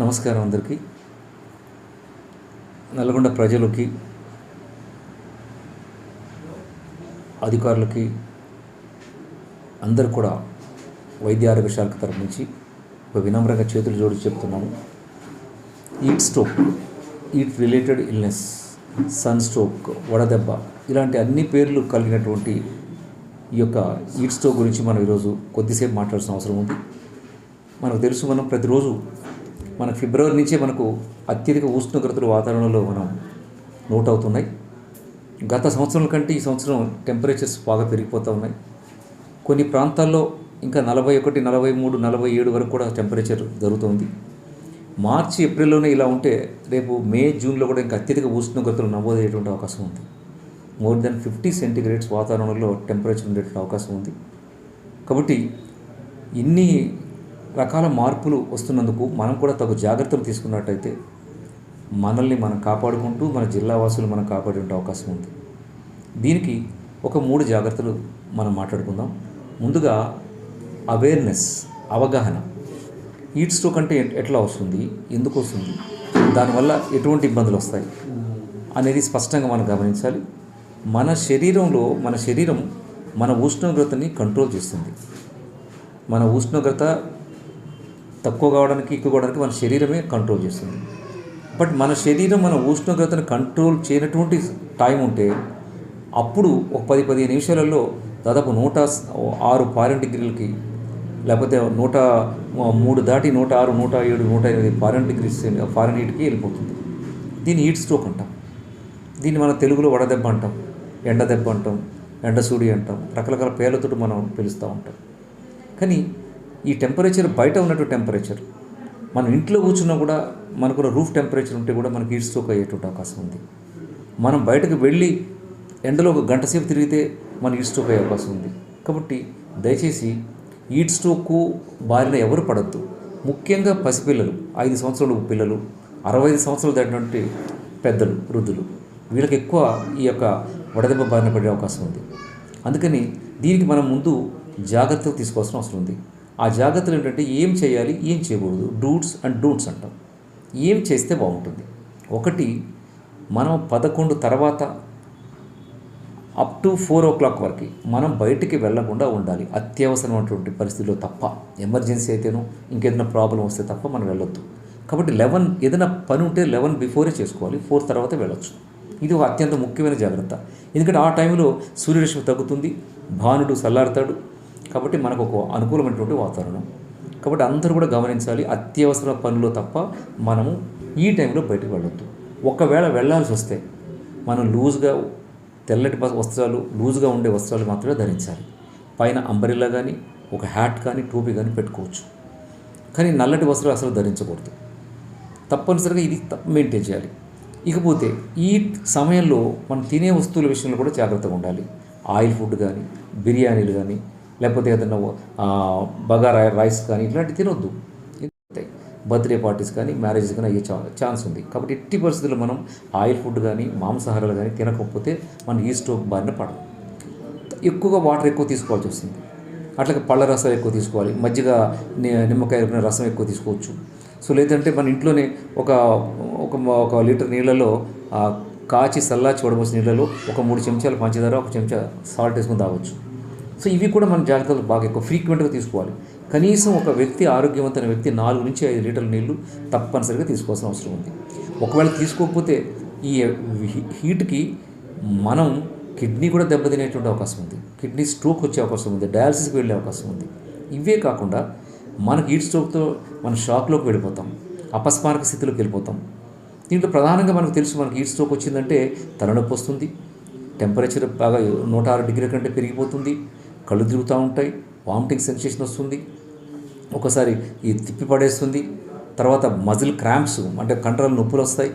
నమస్కారం అందరికీ. నల్గొండ ప్రజలకి అధికారులకి అందరు కూడా వైద్య ఆరోగ్య శాఖ తరపు నుంచి ఒక వినమ్రంగా చేతులు జోడించి చెప్తున్నాము heat stroke heat related illness sunstroke వడదెబ్బ ఇలాంటి అన్ని పేర్లు కలిగినటువంటి ఈ యొక్క ఈట్ స్ట్రోక్ గురించి మనం ఈరోజు కొద్దిసేపు మాట్లాడాల్సిన అవసరం ఉంది. మనకు తెలుసు మనం ప్రతిరోజు మన ఫిబ్రవరి నుంచే మనకు అత్యధిక ఉష్ణోగ్రతలు వాతావరణంలో మనం నోట్ అవుతున్నాయి గత సంవత్సరం కంటే ఈ సంవత్సరం టెంపరేచర్స్ బాగా పెరిగిపోతూ ఉన్నాయి. కొన్ని ప్రాంతాల్లో ఇంకా నలభై ఒకటి నలభై మూడు నలభై ఏడు వరకు కూడా టెంపరేచర్ జరుగుతుంది. మార్చి ఏప్రిల్లోనే ఇలా ఉంటే రేపు మే జూన్లో కూడా ఇంకా అత్యధిక ఉష్ణోగ్రతలు నమోదయ్యేటువంటి అవకాశం ఉంది. మోర్ దెన్ ఫిఫ్టీ సెంటీగ్రేడ్స్ వాతావరణంలో టెంపరేచర్ ఉండేటువంటి అవకాశం ఉంది. కాబట్టి ఇన్ని రకాల మార్పులు వస్తున్నందుకు మనం కూడా తగు జాగ్రత్తలు తీసుకున్నట్టయితే మనల్ని మనం కాపాడుకుంటూ మన జిల్లా వాసులు మనం కాపాడే అవకాశం ఉంది. దీనికి ఒక మూడు జాగ్రత్తలు మనం మాట్లాడుకుందాం. ముందుగా అవేర్నెస్ అవగాహన. హీట్ స్ట్రోక్ అంటే ఎట్లా వస్తుంది? ఎందుకు వస్తుంది? దానివల్ల ఎటువంటి ఇబ్బందులు వస్తాయి? అనేది స్పష్టంగా మనం గమనించాలి. మన శరీరంలో మన శరీరం మన ఉష్ణోగ్రతని కంట్రోల్ చేస్తుంది. మన ఉష్ణోగ్రత తక్కువ కావడానికి ఎక్కువ కావడానికి మన శరీరమే కంట్రోల్ చేస్తుంది. బట్ మన శరీరం మన ఉష్ణోగ్రతను కంట్రోల్ చేయనటువంటి టైం ఉంటే అప్పుడు ఒక పది పదిహేను నిమిషాలలో దాదాపు నూట ఆరు ఫారెన్ డిగ్రీలకి లేకపోతే నూట మూడు దాటి నూట ఆరు నూట ఏడు నూట ఎనిమిది ఫారెన్ డిగ్రీస్ ఫారెన్ హీట్కి వెళ్ళిపోతుంది. దీన్ని హీట్ స్ట్రోక్ అంటాం. దీన్ని మన తెలుగులో వడదెబ్బ అంటాం. ఎండ దెబ్బ అంటాం. ఎండసూడి అంటాం. రకరకాల పేర్లతో మనం పిలుస్తూ ఉంటాం. కానీ ఈ టెంపరేచర్ బయట ఉన్నట్టు టెంపరేచర్ మనం ఇంట్లో కూర్చున్నా కూడా మనకు రూఫ్ టెంపరేచర్ ఉంటే కూడా మనకి హీట్ స్ట్రోక్ అయ్యేటువంటి అవకాశం ఉంది. మనం బయటకు వెళ్ళి ఎండలో ఒక గంట సేపు తిరిగితే మన హీట్ స్ట్రోక్ అయ్యే అవకాశం ఉంది. కాబట్టి దయచేసి హీట్ స్ట్రోక్కు బారిన ఎవరు పడద్దు. ముఖ్యంగా పసిపిల్లలు ఐదు సంవత్సరాలు పిల్లలు అరవై ఐదు సంవత్సరాలు దాటినటువంటి పెద్దలు వృద్ధులు. వీళ్ళకి ఎక్కువ ఈ యొక్క వడదెబ్బ బారిన పడే అవకాశం ఉంది. అందుకని దీనికి మనం ముందు జాగ్రత్తలు తీసుకోవాల్సిన అవసరం ఉంది. ఆ జాగ్రత్తలు ఏంటంటే ఏం చేయాలి ఏం చేయకూడదు. డూట్స్ అండ్ డూట్స్ అంటాం. ఏం చేస్తే బాగుంటుంది? ఒకటి మనం పదకొండు తర్వాత up to four o'clock వరకు మనం బయటికి వెళ్ళకుండా ఉండాలి. అత్యవసరమైనటువంటి పరిస్థితిలో తప్ప. ఎమర్జెన్సీ అయితేనో ఇంకేదైనా ప్రాబ్లం వస్తే తప్ప మనం వెళ్ళొద్దు. కాబట్టి లెవెన్ ఏదైనా పని ఉంటే లెవెన్ బిఫోరే చేసుకోవాలి ఫోర్ తర్వాత వెళ్ళొచ్చు. ఇది ఒక అత్యంత ముఖ్యమైన జాగ్రత్త. ఎందుకంటే ఆ టైంలో సూర్యరశ్మి తగ్గుతుంది భానుడు చల్లారుతాడు కాబట్టి మనకు ఒక అనుకూలమైనటువంటి వాతావరణం. కాబట్టి అందరూ కూడా గమనించాలి అత్యవసర పనులు తప్ప మనము ఈ టైంలో బయటకు వెళ్ళొద్దు. ఒకవేళ వెళ్ళాల్సి వస్తే మనం లూజ్గా తెల్లటి వస్త్రాలు లూజ్గా ఉండే వస్త్రాలు మాత్రమే ధరించాలి. పైన అంబరిల్లా కానీ ఒక హ్యాట్ కానీ టోపీ కానీ పెట్టుకోవచ్చు. కానీ నల్లటి వస్త్రాలు అసలు ధరించకూడదు. తప్పనిసరిగా ఇది మెయింటైన్ చేయాలి. ఇకపోతే ఈ సమయంలో మనం తినే వస్తువుల విషయంలో కూడా జాగ్రత్తగా ఉండాలి. ఆయిల్ ఫుడ్ కానీ బిర్యానీలు కానీ లేకపోతే ఏదైనా బగారా రైస్ కానీ ఇట్లాంటివి తినొద్దు. బర్త్డే పార్టీస్ కానీ మ్యారేజెస్ కానీ అయ్యే ఛాన్స్ ఉంది. కాబట్టి ఎట్టి పరిస్థితుల్లో మనం ఆయిల్ ఫుడ్ కానీ మాంసాహారాలు కానీ తినకపోతే మనం ఈ స్టోక్ బారిన పడదు. ఎక్కువగా వాటర్ ఎక్కువ తీసుకోవాల్సి వస్తుంది. అట్లాగే పళ్ళ రసాలు ఎక్కువ తీసుకోవాలి. మజ్జిగ నిమ్మకాయ రసం ఎక్కువ తీసుకోవచ్చు. సో లేదంటే మన ఇంట్లోనే ఒక ఒక ఒక లీటర్ నీళ్ళలో కాచి సల్లా చూడవలసిన నీళ్ళలో ఒక మూడు చెంచాలు పంచదార ఒక చెంచా సాల్ట్ వేసుకొని తాగొచ్చు. సో ఇవి కూడా మన జాగ్రత్తలు బాగా ఎక్కువ ఫ్రీక్వెంట్గా తీసుకోవాలి. కనీసం ఒక వ్యక్తి ఆరోగ్యవంతమైన వ్యక్తి నాలుగు నుంచి ఐదు లీటర్ల నీళ్ళు తప్పనిసరిగా తీసుకోవాల్సిన అవసరం ఉంది. ఒకవేళ తీసుకోకపోతే ఈ హీట్కి మనం కిడ్నీ కూడా దెబ్బతినేటువంటి అవకాశం ఉంది. కిడ్నీ స్ట్రోక్ వచ్చే అవకాశం ఉంది. డయాలసిస్కి వెళ్ళే అవకాశం ఉంది. ఇవే కాకుండా మనకి హీట్ స్ట్రోక్తో మన షాక్లోకి వెళ్ళిపోతాం. అపస్మారక స్థితిలోకి వెళ్ళిపోతాం. దీంట్లో ప్రధానంగా మనకు తెలుసు మనకి హీట్ స్ట్రోక్ వచ్చిందంటే తలనొప్పి వస్తుంది. టెంపరేచర్ బాగా నూట ఆరు డిగ్రీల కంటే పెరిగిపోతుంది. కళ్ళు తిరుగుతూ ఉంటాయి వామిటింగ్ సెన్సేషన్ వస్తుంది. ఒకసారి ఈ తిప్పి పడేస్తుంది తర్వాత మజిల్ క్రాంప్స్ అంటే కండరాలు నొప్పులు వస్తాయి.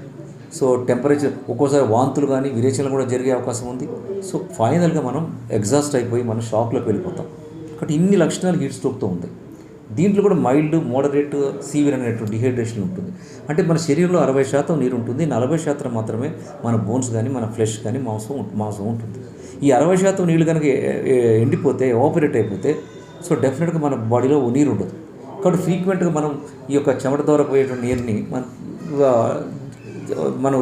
సో టెంపరేచర్ ఒక్కోసారి వాంతులు కానీ విరేచనలు కూడా జరిగే అవకాశం ఉంది. సో ఫైనల్గా మనం ఎగ్జాస్ట్ అయిపోయి మనం షాక్లోకి వెళ్ళిపోతాం. కాబట్టి ఇన్ని లక్షణాలు హీట్ స్ట్రోక్తో ఉంది దీంట్లో కూడా మైల్డ్ మోడరేట్ సీవియర్ అనేటువంటి డిహైడ్రేషన్ ఉంటుంది. అంటే మన శరీరంలో అరవై శాతం నీరు ఉంటుంది నలభై శాతం మాత్రమే మన బోన్స్ కానీ మన ఫ్లెష్ కానీ మాంసం మాంసం ఉంటుంది. ఈ అరవై శాతం నీళ్ళు కనుక ఎండిపోతే ఆపరేట్ అయిపోతే సో డెఫినెట్గా మన బాడీలో నీరు ఉండదు. కాబట్టి ఫ్రీక్వెంట్గా మనం ఈ యొక్క చెమట ద్వారా పోయేటువంటి నీరుని మనం మనం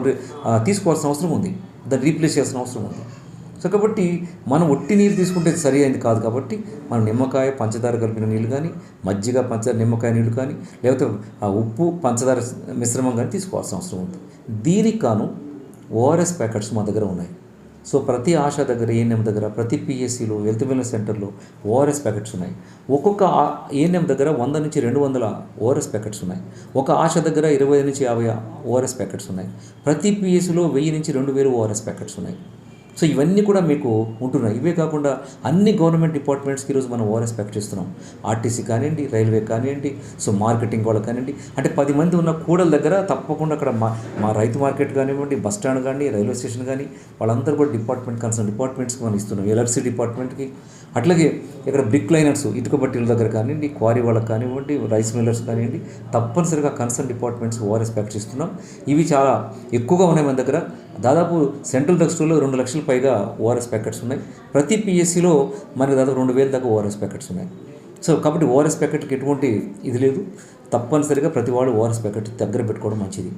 తీసుకోవాల్సిన అవసరం ఉంది. దాన్ని రీప్లేస్ చేయాల్సిన అవసరం ఉంది. సో కాబట్టి మనం ఒట్టి నీరు తీసుకుంటే సరి అయింది కాదు కాబట్టి మనం నిమ్మకాయ పంచదార కలిపిన నీళ్ళు కానీ మజ్జిగ పంచదార నిమ్మకాయ నీళ్ళు కానీ లేకపోతే ఆ ఉప్పు పంచదార మిశ్రమం కానీ తీసుకోవాల్సిన అవసరం ఉంది. దీనికి కాను ఓఆర్ఎస్ ప్యాకెట్స్ మా దగ్గర ఉన్నాయి. సో ప్రతి ఆశ దగ్గర ఏఎన్ఎం దగ్గర ప్రతి పిఎస్సిలో హెల్త్ వెల్నెస్ సెంటర్లో ఓఆర్ఎస్ ప్యాకెట్స్ ఉన్నాయి. ఒక్కొక్క ఏఎన్ఎం దగ్గర వంద నుంచి రెండు వందల ఓఆర్ఎస్ ప్యాకెట్స్ ఉన్నాయి. ఒక ఆశ దగ్గర ఇరవై నుంచి యాభై ఓఆర్ఎస్ ప్యాకెట్స్ ఉన్నాయి. ప్రతి పిఎస్సిలో వెయ్యి నుంచి రెండు వేలు ఓఆర్ఎస్ ప్యాకెట్స్ ఉన్నాయి. సో ఇవన్నీ కూడా మీకు ఉంటున్నాయి. ఇవే కాకుండా అన్ని గవర్నమెంట్ డిపార్ట్మెంట్స్కి ఈరోజు మనం ఓవర్ ప్యాకెట్ ఇస్తున్నాం ఆర్టీసీ కానివ్వండి రైల్వే కానివ్వండి సో మార్కెటింగ్ వాళ్ళకి కానివ్వండి. అంటే పది మంది ఉన్న కూడల దగ్గర తప్పకుండా అక్కడ మా మా రైతు మార్కెట్ కానివ్వండి బస్ స్టాండ్ కానీ రైల్వే స్టేషన్ కానీ వాళ్ళందరూ కూడా డిపార్ట్మెంట్ కన్సర్న్ డిపార్ట్మెంట్స్కి మనం ఇస్తున్నాం. ఎలక్ట్రిసిటీ డిపార్ట్మెంట్కి అట్లాగే ఇక్కడ బ్రిక్ లైనర్స్ ఇటుక బట్టీల దగ్గర కానివ్వండి క్వారీ వాళ్ళకి కానివ్వండి రైస్ మిల్లర్స్ కానివ్వండి తప్పనిసరిగా కన్సర్న్ డిపార్ట్మెంట్స్ ఓఆర్ఎస్ ప్యాకెట్స్ ఇస్తున్నాం ఇవి చాలా ఎక్కువగా ఉన్నాయి మన దగ్గర. దాదాపు సెంట్రల్ దక్షిణలో స్టోర్లో రెండు లక్షల పైగా ఓఆర్ఎస్ ప్యాకెట్స్ ఉన్నాయి. ప్రతి పిఎస్సిలో మనకి దాదాపు రెండు వేల దాకా ఓఆర్ఎస్ ప్యాకెట్స్ ఉన్నాయి. సో కాబట్టి ఓఆర్ఎస్ ప్యాకెట్కి ఎటువంటి ఇది లేదు. తప్పనిసరిగా ప్రతి వాళ్ళు ఓఆర్ఎస్ ప్యాకెట్ దగ్గర పెట్టుకోవడం మంచిది.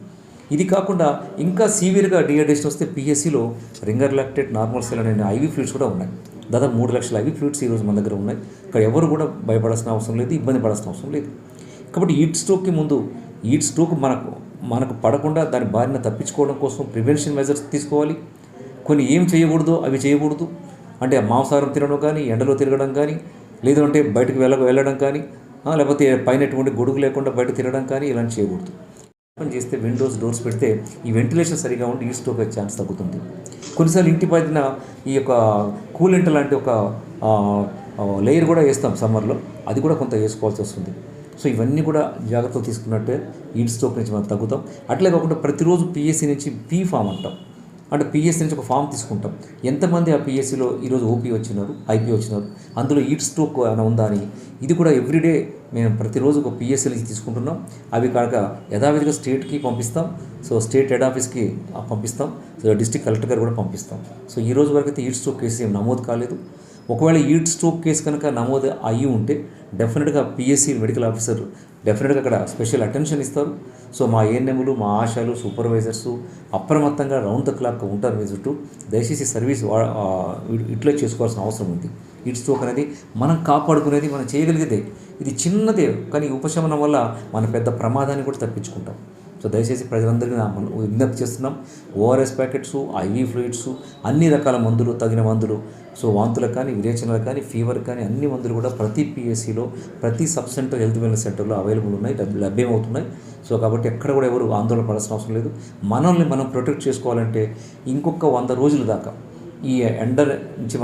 ఇది కాకుండా ఇంకా సీవియర్గా డిహైడ్రేషన్ వస్తే పిఎస్సిలో రింగర్ లాక్టేట్ నార్మల్ సెల్ అనే ఐవీ ఫ్లూయిడ్స్ కూడా ఉన్నాయి. దాదాపు మూడు లక్షల ఐవీ ఫ్లూయిడ్స్ ఈరోజు మన దగ్గర ఉన్నాయి. ఇక్కడ ఎవరు కూడా భయపడాల్సిన అవసరం లేదు ఇబ్బంది పడాల్సిన అవసరం లేదు. కాబట్టి ఈట్ స్ట్రోక్కి ముందు ఈట్ స్ట్రోక్ మనకు మనకు పడకుండా దాని బారిన తప్పించుకోవడం కోసం ప్రివెన్షన్ మెజర్స్ తీసుకోవాలి. కొన్ని ఏం చేయకూడదో అవి చేయకూడదు. అంటే మాంసాహారం తినడం కానీ ఎండలో తిరగడం కానీ లేదంటే బయటకు వెళ్ళ వెళ్ళడం కానీ లేకపోతే పైన ఎటువంటి గొడుగు లేకుండా బయట తిరగడం కానీ ఇలాంటి చేయకూడదు. ఓపెన్ చేస్తే విండోస్ డోర్స్ పెడితే ఈ వెంటిలేషన్ సరిగా ఉండి ఈస్ట్ స్ట్రోక్ వచ్చే ఛాన్స్ తగ్గుతుంది. కొన్నిసార్లు ఇంటి పైన ఈ యొక్క కూలెంట్ లాంటి ఒక లేయర్ కూడా వేస్తాం సమ్మర్లో. అది కూడా కొంత వేసుకోవాల్సి వస్తుంది. సో ఇవన్నీ కూడా జాగ్రత్త తీసుకున్నట్టే హీట్ స్టోక్ నుంచి మనం తగ్గుతాం. అట్లే కాకుండా ప్రతిరోజు పిఎస్సి నుంచి పీ ఫామ్ అంటాం. అంటే పిఎస్సి నుంచి ఒక ఫామ్ తీసుకుంటాం. ఎంతమంది ఆ పిఎస్సిలో ఈరోజు ఓపీ వచ్చినారు ఐపీ వచ్చినారు? అందులో ఈడ్ స్ట్రోక్ ఏమైనా ఉందా అని? ఇది కూడా ఎవ్రీడే మేము ప్రతిరోజు ఒక పిఎస్సి నుంచి తీసుకుంటున్నాం. అవి కాక యథావిధిగా స్టేట్కి పంపిస్తాం. సో స్టేట్ హెడ్ ఆఫీస్కి పంపిస్తాం. సో డిస్టిక్ కలెక్టర్ గారు కూడా పంపిస్తాం. సో ఈ రోజు వరకు అయితే హీట్ స్ట్రోక్ కేసు ఏం నమోదు కాలేదు. ఒకవేళ ఈడ్ స్ట్రోక్ కేసు కనుక నమోదు అయ్యి ఉంటే డెఫినెట్గా పిఎస్సి మెడికల్ ఆఫీసర్ డెఫినెట్గా అక్కడ స్పెషల్ అటెన్షన్ ఇస్తారు. సో మా ఏఎన్ఎంలు మా ఆశాలు సూపర్వైజర్స్ అప్రమత్తంగా రౌండ్ ద క్లాక్ ఉంటారు మీ చుట్టూ. దయచేసి సర్వీస్ వా- ఇట్లా చేసుకోవాల్సిన అవసరం ఉంది. ఇట్ స్ట్రోక్ అనేది మనం కాపాడుకునేది మనం చేయగలిగితే ఇది చిన్నదే కానీ ఉపశమనం వల్ల మన పెద్ద ప్రమాదాన్ని కూడా తప్పించుకుంటాం. సో దయచేసి ప్రజలందరికీ నా విజ్ఞప్తి చేస్తున్నాం. ఓఆర్ఎస్ ప్యాకెట్స్ ఐవీ ఫ్లూయిడ్స్ అన్ని రకాల మందులు తగిన మందులు సో వాంతులకు కానీ విరేచనలకు కానీ ఫీవర్ కానీ అన్ని మందులు కూడా ప్రతి పిఎస్సిలో ప్రతి సబ్ సెంటర్ హెల్త్ వెల్నెస్ సెంటర్లో అవైలబుల్ ఉన్నాయి లభ్యమవుతున్నాయి. సో కాబట్టి ఎక్కడ కూడా ఎవరు ఆందోళన పడాల్సిన అవసరం లేదు. మనల్ని మనం ప్రొటెక్ట్ చేసుకోవాలంటే ఇంకొక వంద రోజుల దాకా ఈ ఎండర్ నుంచి